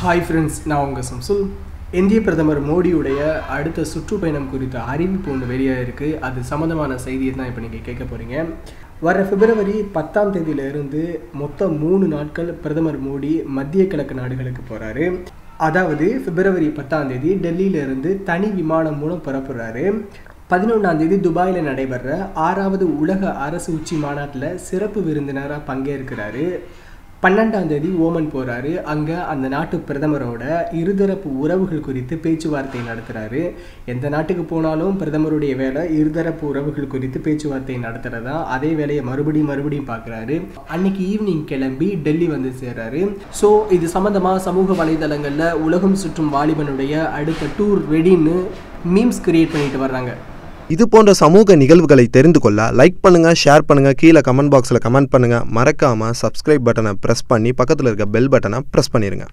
Hi friends நான் உங்கள் சம்சுல். இந்திய பிரதமர் மோடியுடைய அடுத்த சுற்றுப்பயணம் குறித்த அறிவிப்பு ஒன்று வெளியாக இருக்குது அது சம்மந்தமான செய்தியை தான் இப்போ நீங்கள் கேட்க போகிறீங்க வர பிப்ரவரி பத்தாம் தேதியிலிருந்து மொத்தம் மூணு நாட்கள் பிரதமர் மோடி மத்திய கிழக்கு நாடுகளுக்கு போகிறாரு அதாவது பிப்ரவரி பத்தாம் தேதி டெல்லியிலிருந்து தனி விமானம் மூலம் புறப்படுறாரு. பதினொன்றாம் தேதி துபாயில் நடைபெற ஆறாவது உலக அரசு உச்சி மாநாட்டில் சிறப்பு விருந்தினராக பங்கேற்கிறாரு. பன்னெண்டாம் தேதி ஓமன் போகிறாரு அங்கே அந்த நாட்டு பிரதமரோட இருதரப்பு உறவுகள் குறித்து பேச்சுவார்த்தை நடத்துகிறாரு எந்த நாட்டுக்கு போனாலும் பிரதமருடைய வேலை இருதரப்பு உறவுகள் குறித்து பேச்சுவார்த்தை நடத்துகிறதா அதே வேலையை மறுபடியும் மறுபடியும் பார்க்குறாரு. அன்னைக்கு ஈவினிங் கிளம்பி டெல்லி வந்து சேர்றாரு. ஸோ இது சம்மந்தமாக சமூக வலைதளங்களில் உலகம் சுற்றும் வாலிபனுடைய அடுத்த டூர் ரெடின்னு மீம்ஸ் கிரியேட் பண்ணிட்டு வர்றாங்க. இது போன்ற சமூக நிகழ்வுகளை தெரிந்து கொள்ள லைக் பண்ணுங்க ஷேர் பண்ணுங்க கீழே கமெண்ட் பாக்ஸில் கமெண்ட் பண்ணுங்க. மறக்காம சப்ஸ்கிரைப் பட்டனை ப்ரெஸ் பண்ணி பக்கத்தில் இருக்க பெல் பட்டனை ப்ரெஸ் பண்ணிருங்க.